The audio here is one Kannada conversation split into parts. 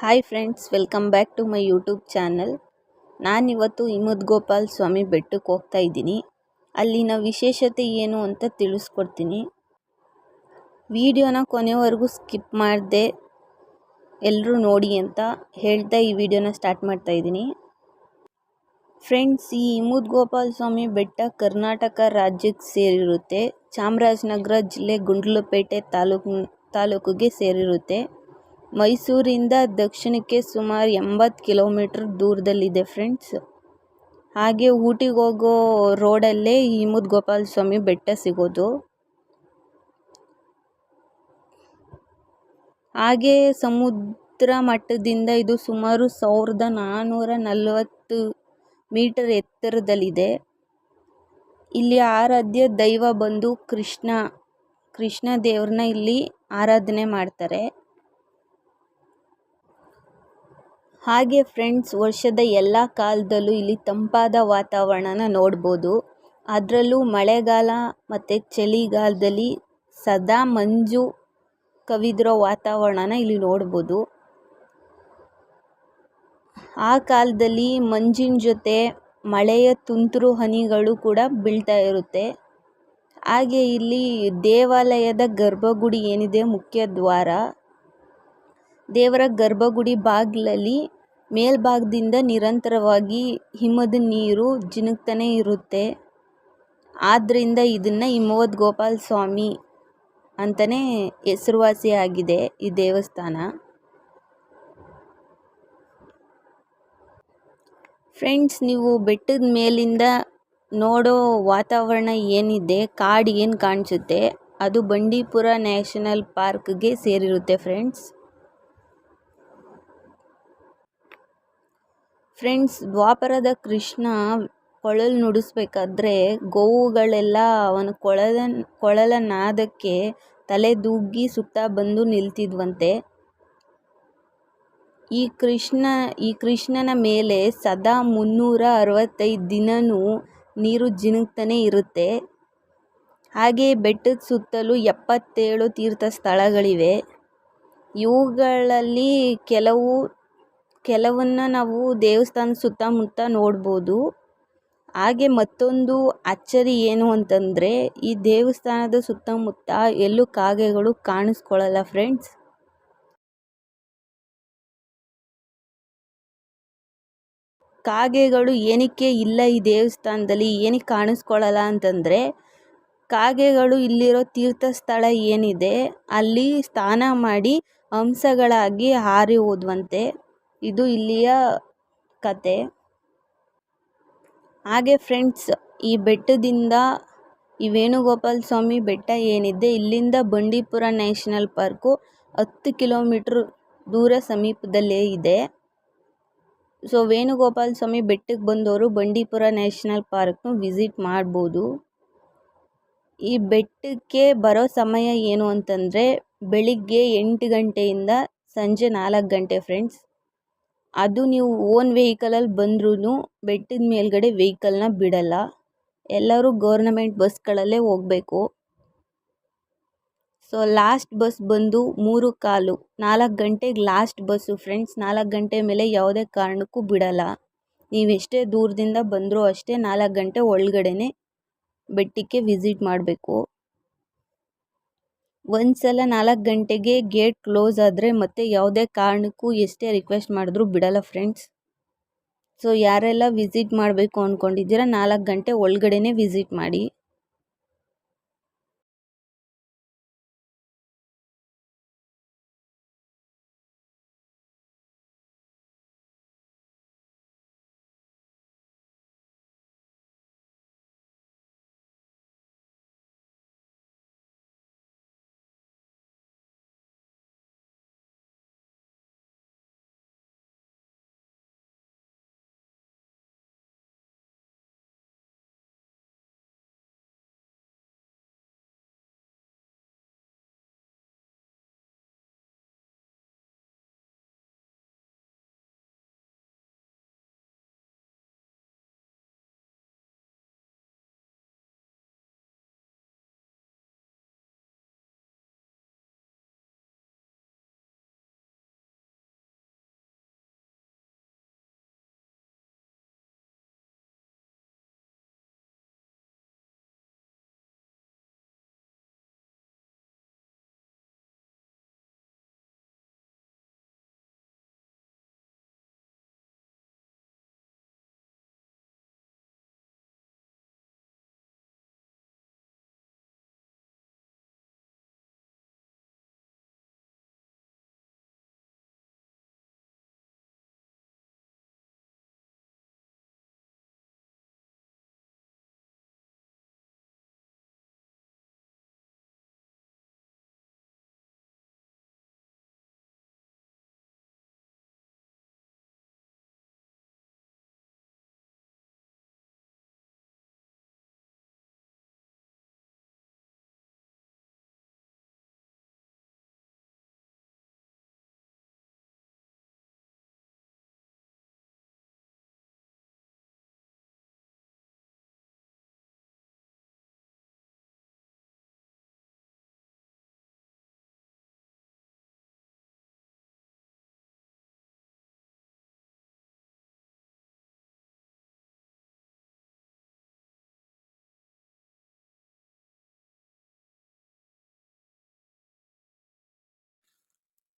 Hi friends welcome back to my YouTube channel ನಾನಿವತ್ತು ಹಿಮದ್ ಗೋಪಾಲ್ ಸ್ವಾಮಿ ಬೆಟ್ಟಕ್ಕೆ ಹೋಗ್ತಾ ಇದ್ದೀನಿ. ಅಲ್ಲಿನ ವಿಶೇಷತೆ ಏನು ಅಂತ ತಿಳಿಸ್ಕೊಡ್ತೀನಿ. ವಿಡಿಯೋನ ಕೊನೆವರೆಗೂ ಸ್ಕಿಪ್ ಮಾಡದೆ ಎಲ್ಲರೂ ನೋಡಿ ಅಂತ ಹೇಳ್ತಾ ಈ ವಿಡಿಯೋನ ಸ್ಟಾರ್ಟ್ ಮಾಡ್ತಾ ಇದ್ದೀನಿ. ಫ್ರೆಂಡ್ಸ್ ಈ ಹಿಮದ್ ಗೋಪಾಲ್ ಸ್ವಾಮಿ ಬೆಟ್ಟ ಕರ್ನಾಟಕ ರಾಜ್ಯಕ್ಕೆ ಸೇರಿರುತ್ತೆ. ಚಾಮರಾಜನಗರ ಜಿಲ್ಲೆ ಗುಂಡ್ಲುಪೇಟೆ ತಾಲೂಕು, ತಾಲೂಕಿಗೆ ಸೇರಿರುತ್ತೆ. ಮೈಸೂರಿಂದ ದಕ್ಷಿಣಕ್ಕೆ ಸುಮಾರು ಎಂಬತ್ತು ಕಿಲೋಮೀಟ್ರ್ ದೂರದಲ್ಲಿದೆ ಫ್ರೆಂಡ್ಸ್. ಹಾಗೆ ಊಟಿಗೆ ಹೋಗೋ ರೋಡಲ್ಲೇ ಹಿಮದ್ ಗೋಪಾಲ ಸ್ವಾಮಿ ಬೆಟ್ಟ ಸಿಗೋದು. ಹಾಗೆ ಸಮುದ್ರ ಮಟ್ಟದಿಂದ ಇದು ಸುಮಾರು ಸಾವಿರದ ನಾನ್ನೂರ ನಲವತ್ತು ಮೀಟರ್ ಎತ್ತರದಲ್ಲಿದೆ. ಇಲ್ಲಿ ಆರಾಧ್ಯ ದೈವ ಬಂದು ಕೃಷ್ಣ ಕೃಷ್ಣ ದೇವ್ರನ್ನ ಇಲ್ಲಿ ಆರಾಧನೆ ಮಾಡ್ತಾರೆ. ಹಾಗೆ ಫ್ರೆಂಡ್ಸ್, ವರ್ಷದ ಎಲ್ಲ ಕಾಲದಲ್ಲೂ ಇಲ್ಲಿ ತಂಪಾದ ವಾತಾವರಣನ ನೋಡ್ಬೋದು. ಅದರಲ್ಲೂ ಮಳೆಗಾಲ ಮತ್ತು ಚಳಿಗಾಲದಲ್ಲಿ ಸದಾ ಮಂಜು ಕವಿದಿರೋ ವಾತಾವರಣನ ಇಲ್ಲಿ ನೋಡ್ಬೋದು. ಆ ಕಾಲದಲ್ಲಿ ಮಂಜಿನ ಜೊತೆ ಮಳೆಯ ತುಂತುರು ಹನಿಗಳು ಕೂಡ ಬೀಳ್ತಾ ಇರುತ್ತೆ. ಹಾಗೆ ಇಲ್ಲಿ ದೇವಾಲಯದ ಗರ್ಭಗುಡಿ ಏನಿದೆ, ಮುಖ್ಯ ದ್ವಾರ. ದೇವರ ಗರ್ಭಗುಡಿ ಬಾಗ್ಲಲ್ಲಿ ಮೇಲ್ಭಾಗದಿಂದ ನಿರಂತರವಾಗಿ ಹಿಮದ ನೀರು ಜಿನುಗ್ತಾನೆ ಇರುತ್ತೆ. ಆದ್ದರಿಂದ ಇದನ್ನು ಹಿಮವದ್ ಗೋಪಾಲ ಸ್ವಾಮಿ ಅಂತಲೇ ಹೆಸರುವಾಸಿಯಾಗಿದೆ ಈ ದೇವಸ್ಥಾನ. ಫ್ರೆಂಡ್ಸ್ ನೀವು ಬೆಟ್ಟದ ಮೇಲಿಂದ ನೋಡೋ ವಾತಾವರಣ ಏನಿದೆ, ಕಾಡು ಏನು ಕಾಣಿಸುತ್ತೆ, ಅದು ಬಂಡೀಪುರ ನ್ಯಾಷನಲ್ ಪಾರ್ಕ್ಗೆ ಸೇರಿರುತ್ತೆ ಫ್ರೆಂಡ್ಸ್ ಫ್ರೆಂಡ್ಸ್ ದ್ವಾಪರದ ಕೃಷ್ಣ ಕೊಳಲು ನುಡಿಸ್ಬೇಕಾದ್ರೆ ಗೋವುಗಳೆಲ್ಲ ಅವನ ಕೊಳಲ ಕೊಳಲ ನಾದಕ್ಕೆ ತಲೆ ದೂಗಿ ಸುತ್ತ ಬಂದು ನಿಲ್ತಿದ್ವಂತೆ. ಈ ಕೃಷ್ಣ, ಈ ಕೃಷ್ಣನ ಮೇಲೆ ಸದಾ ಮುನ್ನೂರ ಅರವತ್ತೈದು ದಿನವೂ ನೀರು ಜಿನುಗ್ತಾನೆ ಇರುತ್ತೆ. ಹಾಗೆ ಬೆಟ್ಟದ ಸುತ್ತಲೂ ಎಪ್ಪತ್ತೇಳು ತೀರ್ಥ ಸ್ಥಳಗಳಿವೆ. ಇವುಗಳಲ್ಲಿ ಕೆಲವು ಕೆಲವನ್ನು ನಾವು ದೇವಸ್ಥಾನ ಸುತ್ತಮುತ್ತ ನೋಡ್ಬೋದು. ಹಾಗೆ ಮತ್ತೊಂದು ಅಚ್ಚರಿ ಏನು ಅಂತಂದರೆ, ಈ ದೇವಸ್ಥಾನದ ಸುತ್ತಮುತ್ತ ಎಲ್ಲೂ ಕಾಗೆಗಳು ಕಾಣಿಸ್ಕೊಳ್ಳಲ್ಲ ಫ್ರೆಂಡ್ಸ್ ಕಾಗೆಗಳು ಏನಕ್ಕೆ ಇಲ್ಲ ಈ ದೇವಸ್ಥಾನದಲ್ಲಿ, ಏನಕ್ಕೆ ಕಾಣಿಸ್ಕೊಳ್ಳಲ್ಲ ಅಂತಂದರೆ, ಕಾಗೆಗಳು ಇಲ್ಲಿರೋ ತೀರ್ಥ ಸ್ಥಳ ಏನಿದೆ, ಅಲ್ಲಿ ಸ್ನಾನ ಮಾಡಿ ಹಂಸಗಳಾಗಿ ಹಾರಿ ಹೋದ್ವಂತೆ. ಇದು ಇಲ್ಲಿಯ ಕತೆ. ಹಾಗೆ ಫ್ರೆಂಡ್ಸ್ ಈ ಬೆಟ್ಟದಿಂದ ಈ ವೇಣುಗೋಪಾಲ ಸ್ವಾಮಿ ಬೆಟ್ಟ ಏನಿದೆ, ಇಲ್ಲಿಂದ ಬಂಡೀಪುರ ನ್ಯಾಷನಲ್ ಪಾರ್ಕು ಹತ್ತು ಕಿಲೋಮೀಟ್ರ್ ದೂರ ಸಮೀಪದಲ್ಲೇ ಇದೆ. ಸೊ ವೇಣುಗೋಪಾಲ ಸ್ವಾಮಿ ಬೆಟ್ಟಕ್ಕೆ ಬಂದವರು ಬಂಡೀಪುರ ನ್ಯಾಷನಲ್ ಪಾರ್ಕ್ನು ವಿಸಿಟ್ ಮಾಡ್ಬೋದು. ಈ ಬೆಟ್ಟಕ್ಕೆ ಬರೋ ಸಮಯ ಏನು ಅಂತಂದರೆ, ಬೆಳಿಗ್ಗೆ ಎಂಟು ಗಂಟೆಯಿಂದ ಸಂಜೆ ನಾಲ್ಕು ಗಂಟೆ ಫ್ರೆಂಡ್ಸ್ ಅದು ನೀವು ಓನ್ ವೆಹಿಕಲಲ್ಲಿ ಬಂದ್ರೂ ಬೆಟ್ಟದ ಮೇಲ್ಗಡೆ ವೆಹಿಕಲ್ನ ಬಿಡಲ್ಲ. ಎಲ್ಲರೂ ಗೌರ್ನಮೆಂಟ್ ಬಸ್ಗಳಲ್ಲೇ ಹೋಗಬೇಕು. ಸೊ ಲಾಸ್ಟ್ ಬಸ್ ಬಂದು ಮೂರು ಕಾಲು. ನಾಲ್ಕು ಗಂಟೆಗೆ ಲಾಸ್ಟ್ ಬಸ್ಸು ಫ್ರೆಂಡ್ಸ್ ನಾಲ್ಕು ಗಂಟೆ ಮೇಲೆ ಯಾವುದೇ ಕಾರಣಕ್ಕೂ ಬಿಡಲ್ಲ. ನೀವು ಎಷ್ಟೇ ದೂರದಿಂದ ಬಂದರೂ ಅಷ್ಟೇ ನಾಲ್ಕು ಗಂಟೆ ಒಳಗಡೆನೆ ಬೆಟ್ಟಕ್ಕೆ ವಿಸಿಟ್ ಮಾಡಬೇಕು. ಒಂದು ಸಲ ನಾಲ್ಕು ಗಂಟೆಗೆ ಗೇಟ್ ಕ್ಲೋಸ್ ಆದರೆ ಮತ್ತೆ ಯಾವುದೇ ಕಾರಣಕ್ಕೂ ಎಷ್ಟೇ ರಿಕ್ವೆಸ್ಟ್ ಮಾಡಿದ್ರೂ ಬಿಡಲ್ಲ ಫ್ರೆಂಡ್ಸ್. ಸೊ ಯಾರೆಲ್ಲ ವಿಸಿಟ್ ಮಾಡಬೇಕು ಅಂದ್ಕೊಂಡಿದ್ದೀರಾ ನಾಲ್ಕು ಗಂಟೆ ಒಳಗಡೆನೇ ವಿಸಿಟ್ ಮಾಡಿ.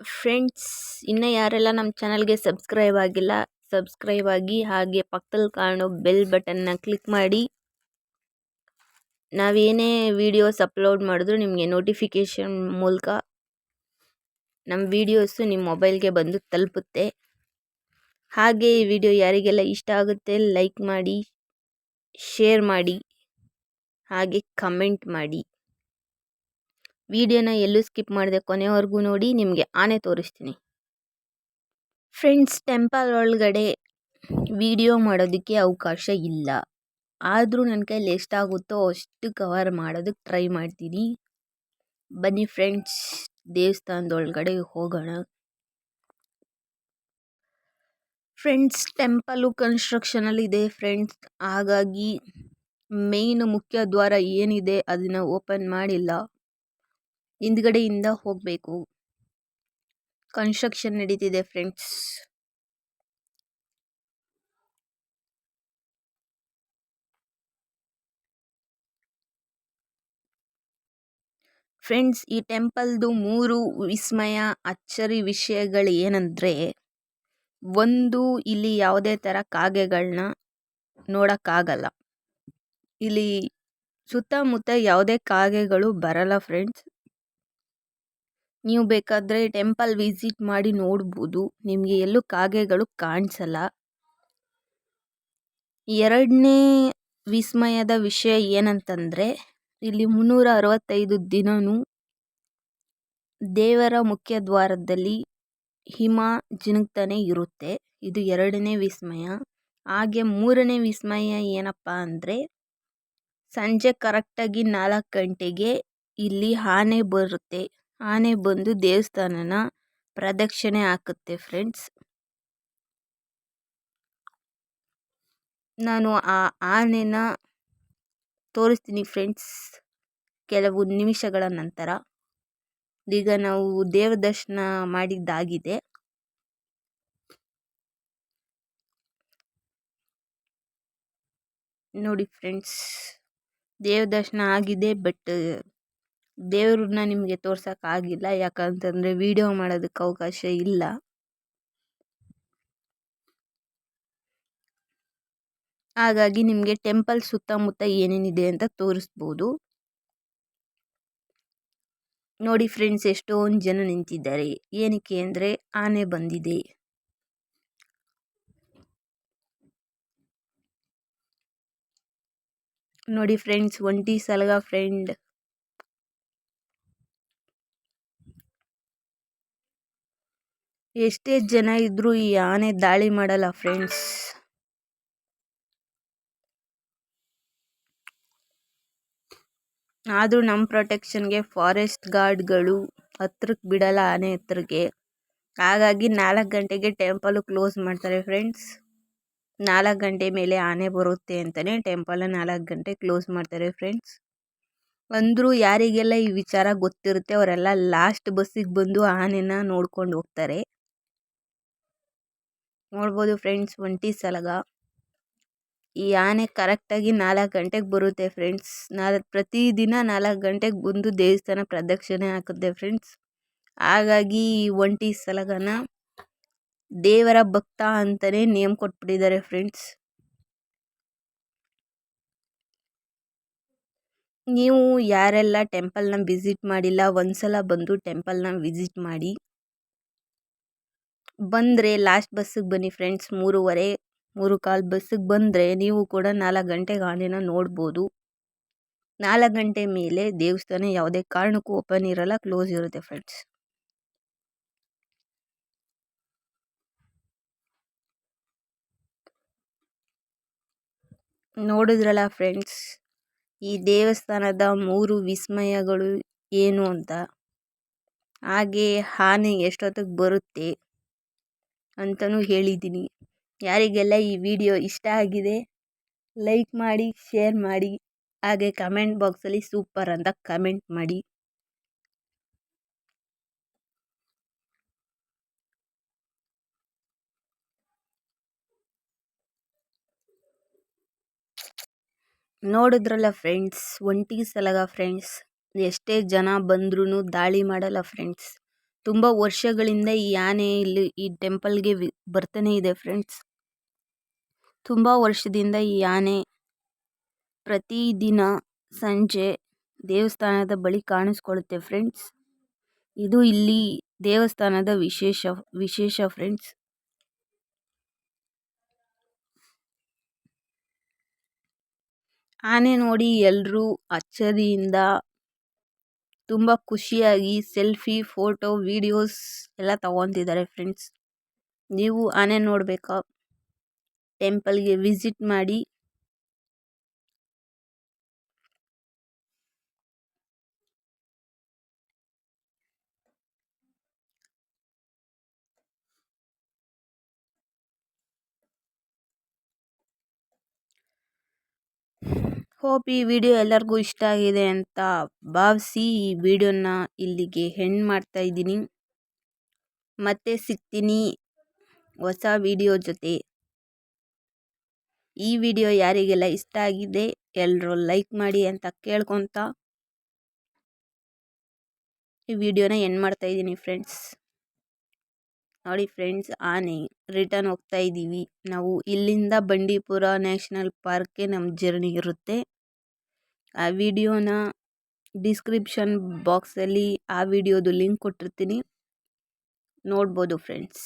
ಫ್ರೆಂಡ್ಸ್ ಇನ್ನೂ ಯಾರೆಲ್ಲ ನಮ್ಮ ಚಾನಲ್ಗೆ ಸಬ್ಸ್ಕ್ರೈಬ್ ಆಗಿಲ್ಲ, ಸಬ್ಸ್ಕ್ರೈಬ್ ಆಗಿ ಹಾಗೆ ಪಕ್ಕದಲ್ಲಿ ಕಾಣೋ ಬೆಲ್ ಬಟನ್ನ ಕ್ಲಿಕ್ ಮಾಡಿ. ನಾವೇನೇ ವೀಡಿಯೋಸ್ ಅಪ್ಲೋಡ್ ಮಾಡಿದ್ರು ನಿಮಗೆ ನೋಟಿಫಿಕೇಷನ್ ಮೂಲಕ ನಮ್ಮ ವೀಡಿಯೋಸು ನಿಮ್ಮ ಮೊಬೈಲ್ಗೆ ಬಂದು ತಲುಪುತ್ತೆ. ಹಾಗೆ ಈ ವಿಡಿಯೋ ಯಾರಿಗೆಲ್ಲ ಇಷ್ಟ ಆಗುತ್ತೆ ಲೈಕ್ ಮಾಡಿ, ಶೇರ್ ಮಾಡಿ, ಹಾಗೆ ಕಮೆಂಟ್ ಮಾಡಿ. ವಿಡಿಯೋನ ಎಲ್ಲೂ ಸ್ಕಿಪ್ ಮಾಡಿದೆ ಕೊನೆವರೆಗೂ ನೋಡಿ, ನಿಮಗೆ ಆನೆ ತೋರಿಸ್ತೀನಿ. ಫ್ರೆಂಡ್ಸ್, ಟೆಂಪಲ್ ಒಳಗಡೆ ವಿಡಿಯೋ ಮಾಡೋದಕ್ಕೆ ಅವಕಾಶ ಇಲ್ಲ. ಆದರೂ ನನ್ನ ಕೈಲಿ ಎಷ್ಟಾಗುತ್ತೋ ಅಷ್ಟು ಕವರ್ ಮಾಡೋದಕ್ಕೆ ಟ್ರೈ ಮಾಡ್ತೀನಿ. ಬನ್ನಿ ಫ್ರೆಂಡ್ಸ್, ದೇವಸ್ಥಾನದೊಳಗಡೆ ಹೋಗೋಣ. ಫ್ರೆಂಡ್ಸ್, ಟೆಂಪಲು ಕನ್ಸ್ಟ್ರಕ್ಷನಲ್ಲಿದೆ ಫ್ರೆಂಡ್ಸ್. ಹಾಗಾಗಿ ಮೇಯ್ನ್ ಮುಖ್ಯ ದ್ವಾರ ಏನಿದೆ, ಅದನ್ನು ಓಪನ್ ಮಾಡಿಲ್ಲ. ಹಿಂದ್ಗಡೆಯಿಂದ ಹೋಗಬೇಕು. ಕನ್ಸ್ಟ್ರಕ್ಷನ್ ನಡೀತಿದೆ ಫ್ರೆಂಡ್ಸ್ ಫ್ರೆಂಡ್ಸ್ ಈ ಟೆಂಪಲ್ದು ಮೂರು ವಿಸ್ಮಯ, ಅಚ್ಚರಿ ವಿಷಯಗಳು ಏನಂದರೆ, ಒಂದು ಇಲ್ಲಿ ಯಾವುದೇ ಥರ ಕಾಗೆಗಳನ್ನ ನೋಡೋಕ್ಕಾಗಲ್ಲ. ಇಲ್ಲಿ ಸುತ್ತಮುತ್ತ ಯಾವುದೇ ಕಾಗೆಗಳು ಬರಲ್ಲ ಫ್ರೆಂಡ್ಸ್ ನೀವು ಬೇಕಾದರೆ ಟೆಂಪಲ್ ವಿಸಿಟ್ ಮಾಡಿ ನೋಡ್ಬೋದು. ನಿಮಗೆ ಎಲ್ಲೂ ಕಾಗೆಗಳು ಕಾಣಿಸಲ್ಲ. ಎರಡನೇ ವಿಸ್ಮಯದ ವಿಷಯ ಏನಂತಂದರೆ, ಇಲ್ಲಿ ಮುನ್ನೂರ ಅರವತ್ತೈದು ದಿನವೂ ದೇವರ ಮುಖ್ಯ ದ್ವಾರದಲ್ಲಿ ಹಿಮ ಜಿನುಗ್ತಾನೆ ಇರುತ್ತೆ. ಇದು ಎರಡನೇ ವಿಸ್ಮಯ. ಹಾಗೆ ಮೂರನೇ ವಿಸ್ಮಯ ಏನಪ್ಪ ಅಂದರೆ, ಸಂಜೆ ಕರೆಕ್ಟಾಗಿ ನಾಲ್ಕು ಗಂಟೆಗೆ ಇಲ್ಲಿ ಆನೆ ಬರುತ್ತೆ. ಆನೆ ಬಂದು ದೇವಸ್ಥಾನನ ಪ್ರದಕ್ಷಿಣೆ ಹಾಕುತ್ತೆ ಫ್ರೆಂಡ್ಸ್ ನಾನು ಆ ಆನೆನ ತೋರಿಸ್ತೀನಿ ಫ್ರೆಂಡ್ಸ್ ಕೆಲವು ನಿಮಿಷಗಳ ನಂತರ. ಈಗ ನಾವು ದೇವ್ರ ದರ್ಶನ ಮಾಡಿದ್ದಾಗಿದೆ. ನೋಡಿ ಫ್ರೆಂಡ್ಸ್ ದೇವ್ರ ದರ್ಶನ ಆಗಿದೆ ಬಟ್ ದೇವ್ರನ್ನ ನಿಮಗೆ ತೋರ್ಸೋಕ್ಕಾಗಿಲ್ಲ ಯಾಕಂತಂದರೆ ವಿಡಿಯೋ ಮಾಡೋದಕ್ಕೆ ಅವಕಾಶ ಇಲ್ಲ. ಹಾಗಾಗಿ ನಿಮಗೆ ಟೆಂಪಲ್ ಸುತ್ತಮುತ್ತ ಏನೇನಿದೆ ಅಂತ ತೋರಿಸ್ಬೋದು. ನೋಡಿ ಫ್ರೆಂಡ್ಸ್ ಎಷ್ಟೊಂದು ಜನ ನಿಂತಿದ್ದಾರೆ. ಏನಕ್ಕೆ ಅಂದರೆ ಆನೆ ಬಂದಿದೆ. ನೋಡಿ ಫ್ರೆಂಡ್ಸ್ ಒಂಟಿ ಸಲಗ ಫ್ರೆಂಡ್ ಎಷ್ಟೇ ಜನ ಇದ್ರೂ ಈ ಆನೆ ದಾಳಿ ಮಾಡಲ್ಲ ಫ್ರೆಂಡ್ಸ್ ಆದರೂ ನಮ್ಮ ಪ್ರೊಟೆಕ್ಷನ್ಗೆ ಫಾರೆಸ್ಟ್ ಗಾರ್ಡ್ಗಳು ಹತ್ರಕ್ಕೆ ಬಿಡಲ್ಲ ಆನೆ ಹತ್ರಕ್ಕೆ ಹಾಗಾಗಿ ನಾಲ್ಕು ಗಂಟೆಗೆ ಟೆಂಪಲು ಕ್ಲೋಸ್ ಮಾಡ್ತಾರೆ ಫ್ರೆಂಡ್ಸ್ ನಾಲ್ಕು ಗಂಟೆ ಮೇಲೆ ಆನೆ ಬರುತ್ತೆ ಅಂತಲೇ ಟೆಂಪಲ್ ನಾಲ್ಕು ಗಂಟೆ ಕ್ಲೋಸ್ ಮಾಡ್ತಾರೆ ಫ್ರೆಂಡ್ಸ್ ಅಂದರೂ ಯಾರಿಗೆಲ್ಲ ಈ ವಿಚಾರ ಗೊತ್ತಿರುತ್ತೆ, ಅವರೆಲ್ಲ ಲಾಸ್ಟ್ ಬಸ್ಸಿಗೆ ಬಂದು ಆನೆನ ನೋಡ್ಕೊಂಡು ಹೋಗ್ತಾರೆ. ನೋಡ್ಬೋದು ಫ್ರೆಂಡ್ಸ್ ಒಂಟಿ ಸಲಗ. ಈ ಆನೆ ಕರೆಕ್ಟಾಗಿ ನಾಲ್ಕು ಗಂಟೆಗೆ ಬರುತ್ತೆ ಫ್ರೆಂಡ್ಸ್ ನಾಲ್ಕು ಪ್ರತಿದಿನ ನಾಲ್ಕು ಗಂಟೆಗೆ ಬಂದು ದೇವಸ್ಥಾನ ಪ್ರದಕ್ಷಿಣೆ ಹಾಕುತ್ತೆ ಫ್ರೆಂಡ್ಸ್ ಹಾಗಾಗಿ ಈ ಒಂಟಿ ಸಲಗನ ದೇವರ ಭಕ್ತ ಅಂತಲೇ ನೇಮ್ ಕೊಟ್ಬಿಟ್ಟಿದ್ದಾರೆ ಫ್ರೆಂಡ್ಸ್ ನೀವು ಯಾರೆಲ್ಲ ಟೆಂಪಲ್ನ ವಿಸಿಟ್ ಮಾಡಿಲ್ಲ, ಒಂದ್ಸಲ ಬಂದು ಟೆಂಪಲ್ನ ವಿಸಿಟ್ ಮಾಡಿ. ಬಂದರೆ ಲಾಸ್ಟ್ ಬಸ್ಸಿಗೆ ಬನ್ನಿ ಫ್ರೆಂಡ್ಸ್ ಮೂರುವರೆ, ಮೂರು ಕಾಲು ಬಸ್ಸಿಗೆ ಬಂದರೆ ನೀವು ಕೂಡ ನಾಲ್ಕು ಗಂಟೆಗೆ ಆನೆನ ನೋಡ್ಬೋದು. ನಾಲ್ಕು ಗಂಟೆ ಮೇಲೆ ದೇವಸ್ಥಾನ ಯಾವುದೇ ಕಾರಣಕ್ಕೂ ಓಪನ್ ಇರಲ್ಲ ಕ್ಲೋಸ್ ಇರುತ್ತೆ ಫ್ರೆಂಡ್ಸ್ ನೋಡಿದ್ರಲ್ಲ ಫ್ರೆಂಡ್ಸ್ ಈ ದೇವಸ್ಥಾನದ ಮೂರು ವಿಸ್ಮಯಗಳು ಏನು ಅಂತ? ಹಾಗೆ ಆನೆ ಎಷ್ಟೊತ್ತಿಗೆ ಬರುತ್ತೆ? ಅಂತಲೂ ಹೇಳಿದ್ದೀನಿ. ಯಾರಿಗೆಲ್ಲ ಈ ವಿಡಿಯೋ ಇಷ್ಟ ಆಗಿದೆ, ಲೈಕ್ ಮಾಡಿ, ಶೇರ್ ಮಾಡಿ, ಹಾಗೆ ಕಮೆಂಟ್ ಬಾಕ್ಸಲ್ಲಿ ಸೂಪರ್ ಅಂತ ಕಮೆಂಟ್ ಮಾಡಿ. ನೋಡಿದ್ರಲ್ಲ ಫ್ರೆಂಡ್ಸ್ ಒಂಟಿಗೆ ಸಲಗ ಫ್ರೆಂಡ್ಸ್, ಎಷ್ಟೇ ಜನ ಬಂದ್ರೂ ದಾಳಿ ಮಾಡಲ್ಲ ಫ್ರೆಂಡ್ಸ್. ತುಂಬ ವರ್ಷಗಳಿಂದ ಈ ಆನೆ ಇಲ್ಲಿ ಈ ಟೆಂಪಲ್ಗೆ ಬರ್ತಾನೆ ಇದೆ ಫ್ರೆಂಡ್ಸ್. ತುಂಬ ವರ್ಷದಿಂದ ಈ ಆನೆ ಪ್ರತಿದಿನ ಸಂಜೆ ದೇವಸ್ಥಾನದ ಬಳಿ ಕಾಣಿಸ್ಕೊಳ್ಳುತ್ತೆ ಫ್ರೆಂಡ್ಸ್. ಇದು ಇಲ್ಲಿ ದೇವಸ್ಥಾನದ ವಿಶೇಷ ವಿಶೇಷ ಫ್ರೆಂಡ್ಸ್. ಆನೆ ನೋಡಿ ಎಲ್ಲರೂ ಅಚ್ಚರಿಯಿಂದ ತುಂಬ ಖುಷಿಯಾಗಿ ಸೆಲ್ಫಿ ಫೋಟೋ ವೀಡಿಯೋಸ್ ಎಲ್ಲ ತಗೊತಿದ್ದಾರೆ ಫ್ರೆಂಡ್ಸ್. ನೀವು ಆನೆ ನೋಡಬೇಕಾ? ಟೆಂಪಲ್ಗೆ ವಿಸಿಟ್ ಮಾಡಿ ಹೋಪ್ ಈ ವಿಡಿಯೋ ಎಲ್ಲರಿಗೂ ಇಷ್ಟ ಆಗಿದೆ ಅಂತ ಭಾವಿಸಿ ಈ ವಿಡಿಯೋನ ಇಲ್ಲಿಗೆ ಹೆಣ್ ಮಾಡ್ತಾ ಇದ್ದೀನಿ. ಮತ್ತೆ ಸಿಗ್ತೀನಿ ಹೊಸ ವಿಡಿಯೋ ಜೊತೆ. ಈ ವಿಡಿಯೋ ಯಾರಿಗೆಲ್ಲ ಇಷ್ಟ ಆಗಿದೆ ಎಲ್ಲರೂ ಲೈಕ್ ಮಾಡಿ ಅಂತ ಕೇಳ್ಕೊತ ಈ ವಿಡಿಯೋನ ಎಂಡ್ ಮಾಡ್ತಾ ಇದ್ದೀನಿ ಫ್ರೆಂಡ್ಸ್ ನೋಡಿ ಫ್ರೆಂಡ್ಸ್ ಆನೆ ರಿಟರ್ನ್ ಹೋಗ್ತಾ ಇದ್ದೀವಿ ನಾವು ಇಲ್ಲಿಂದ ಬಂಡೀಪುರ ನ್ಯಾಷನಲ್ ಪಾರ್ಕ್ಗೆ ನಮ್ಮ ಜರ್ನಿ ಇರುತ್ತೆ. ಆ ವಿಡಿಯೋನ ಡಿಸ್ಕ್ರಿಪ್ಷನ್ ಬಾಕ್ಸಲ್ಲಿ ಆ ವಿಡಿಯೋದು ಲಿಂಕ್ ಕೊಟ್ಟಿರ್ತೀನಿ. ನೋಡ್ಬೋದು ಫ್ರೆಂಡ್ಸ್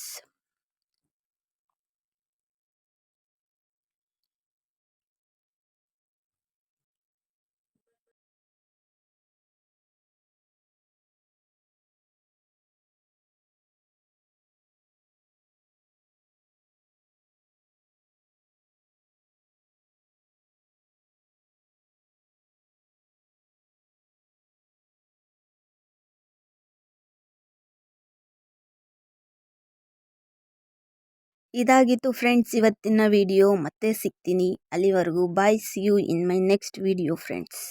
ಇದಾಗಿತ್ತು ಫ್ರೆಂಡ್ಸ್ ಇವತ್ತಿನ ವಿಡಿಯೋ. ಮತ್ತೆ ಸಿಗ್ತೀನಿ ಅಲ್ಲಿವರೆಗೂ. Bye see you in my next video friends